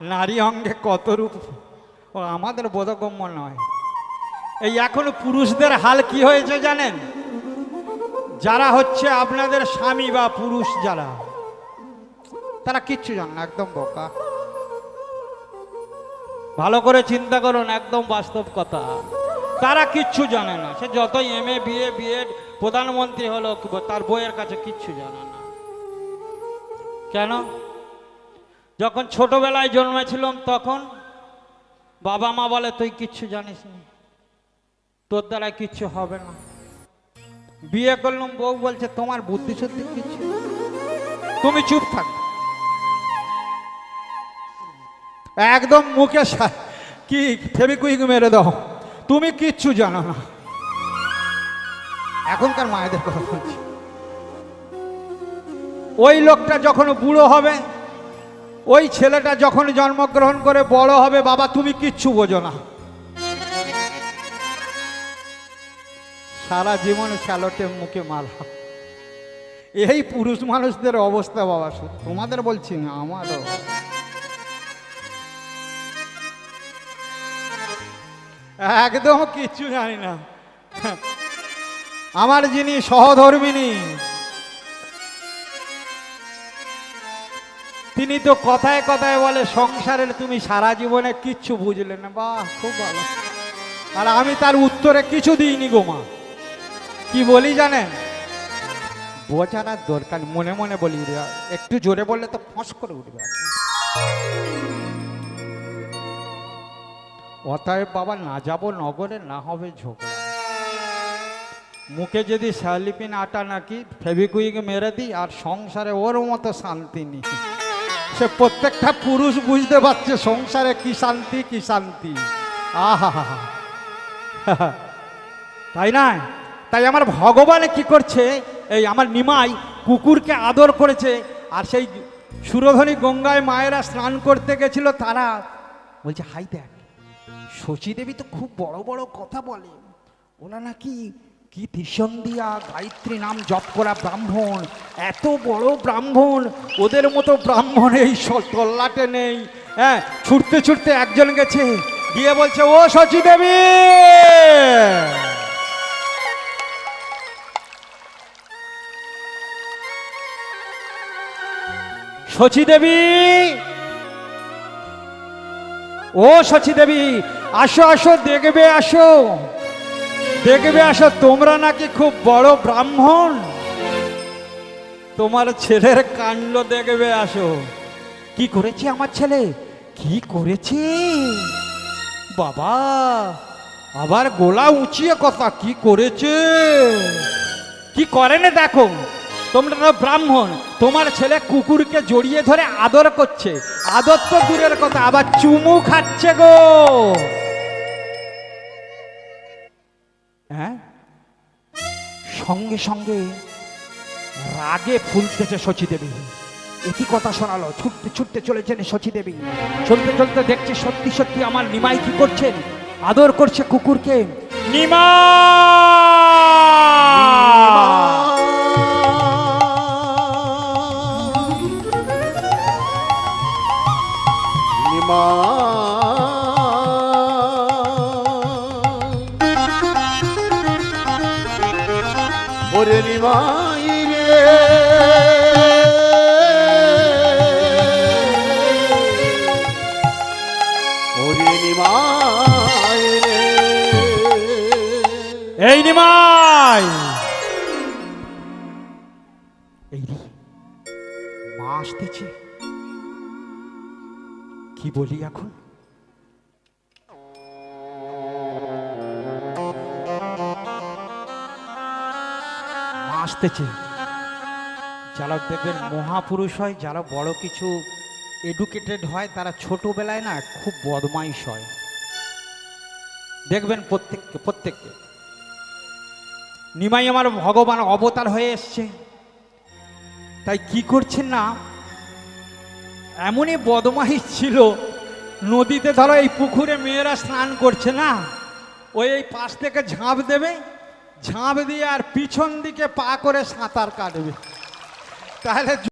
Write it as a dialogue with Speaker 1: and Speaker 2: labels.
Speaker 1: নারী অঙ্গে কত রূপ? ও, আমাদের বোধগম্য নয়। এই এখন পুরুষদের হাল কি হয়েছে জানেন? যারা হচ্ছে আপনাদের স্বামী বা পুরুষ যারা, তারা কিচ্ছু জান না, একদম বোকা। ভালো করে চিন্তা করুন, একদম বাস্তব কথা। তারা কিচ্ছু জানে না। সে যতই এম এ বিএ বিএড প্রধানমন্ত্রী হলো, তার বইয়ের কাছে কিচ্ছু জানে না। কেন? যখন ছোটবেলায় জন্মেছিলাম তখন বাবা মা বলে, তুই কিচ্ছু জানিস না, তোর দ্বারা কিচ্ছু হবে না। বিয়ে করলাম, বউ বলছে, তোমার বুদ্ধি সত্যি কিচ্ছু তুমি চুপ থাক। একদম মুখে কি ফেবিকুইক মেরে দাও। তুমি কিচ্ছু জানো না। এখনকার মায়েদের কথা বলছি। ওই লোকটা যখন বুড়ো হবে ওই ছেলেটা যখন জন্মগ্রহণ করে বড় হবে, বাবা, তুমি কিচ্ছু বোঝো না। সারা জীবন স্যালোটে মুখে মালা এই পুরুষ মানুষদের অবস্থা, বাবা তোমাদের বলছি না, আমারও। একদম কিচ্ছু জানি না। আমার যিনি সহধর্মিনী তিনি তো কথায় কথায় বলে সংসারের তুমি সারা জীবনে কিচ্ছু বুঝলে না। বাহ, খুব ভালো। আর আমি তার উত্তরে কিছু দিইনি গোমা কি বলি জানেন? বোঝার আর দরকার মনে মনে বলি একটু জোরে বললে তো ফস করে উঠবে অতএব বাবা, না যাব নগরে, না হবে ঝগড়া মুখে যদি স্যালিপিন আটা নাকি ফেবিকুইক মেরে দিই, আর সংসারে ওর মতো শান্তি নেই। সে প্রত্যেকটা পুরুষ বুঝতে পারছে, সংসারে কি শান্তি কি শান্তি। আহা তাই না? তাই আমার ভগবান কি করছে? এই আমার নিমাই কুকুরকে আদর করেছে, আর সেই সুরধনী গঙ্গায় মায়েরা স্নান করতে গেছিল, তারা বলছে, হাই দেখ শচী দেবী তো খুব বড় বড় কথা বলে। ওরা নাকি কি ত্রিশন দিয়া গায়ত্রী নাম জপ করা ব্রাহ্মণ। এত বড় ব্রাহ্মণ, ওদের মতো ব্রাহ্মণ এই তল্লাটে নেই। হ্যাঁ ছুটতে ছুটতে একজন গেছে, গিয়ে বলছে, ও শচী দেবী শচী দেবী ও শচী দেবী আসো আসো, দেখবে, আসো। দেখবে আসো, তোমরা নাকি খুব বড় ব্রাহ্মণ? তোমার ছেলের কাণ্ড দেখবে আসো। কি করেছে আমার ছেলে? কি করেছে? বাবা, আবার গোলা উঁচিয়ে কথা, কি করেছে? কি করে না দেখো, তোমরা ব্রাহ্মণ, তোমার ছেলে কুকুরকে জড়িয়ে ধরে আদর করছে। আদর তো দূরের কথা, আবার চুমু খাচ্ছে গো। হ্যাঁ? সঙ্গে সঙ্গে রাগে ফুলতেছে শচী দেবী একই কথা শোনালো ছুটতে ছুটতে চলেছেন শচী দেবী চলতে চলতে দেখছে সত্যি সত্যি আমার নিমাই কি করছেন আদর করছে কুকুরকে। নিমা
Speaker 2: নিমা ওরে নিমাই রে
Speaker 1: এই এই মা আসতেছে। কি বলি এখন? আসতেছে। যারা দেখবেন মহাপুরুষ হয়, যারা বড় কিছু এডুকেটেড হয়, তারা ছোটবেলায় না খুব বদমাইশ হয়। দেখবেন প্রত্যেককে প্রত্যেককে। নিমাই আমার ভগবান অবতার হয়ে এসছে। তাই কি করছেন না? এমনই বদমাইশ ছিল, নদীতে ধরো এই পুকুরে মেয়েরা স্নান করছে না? ওই এই পাশ থেকে ঝাঁপ দেবে ঝাঁপ দিয়ে আর পিছন দিকে পা করে সাঁতার কাটবে। তাহলে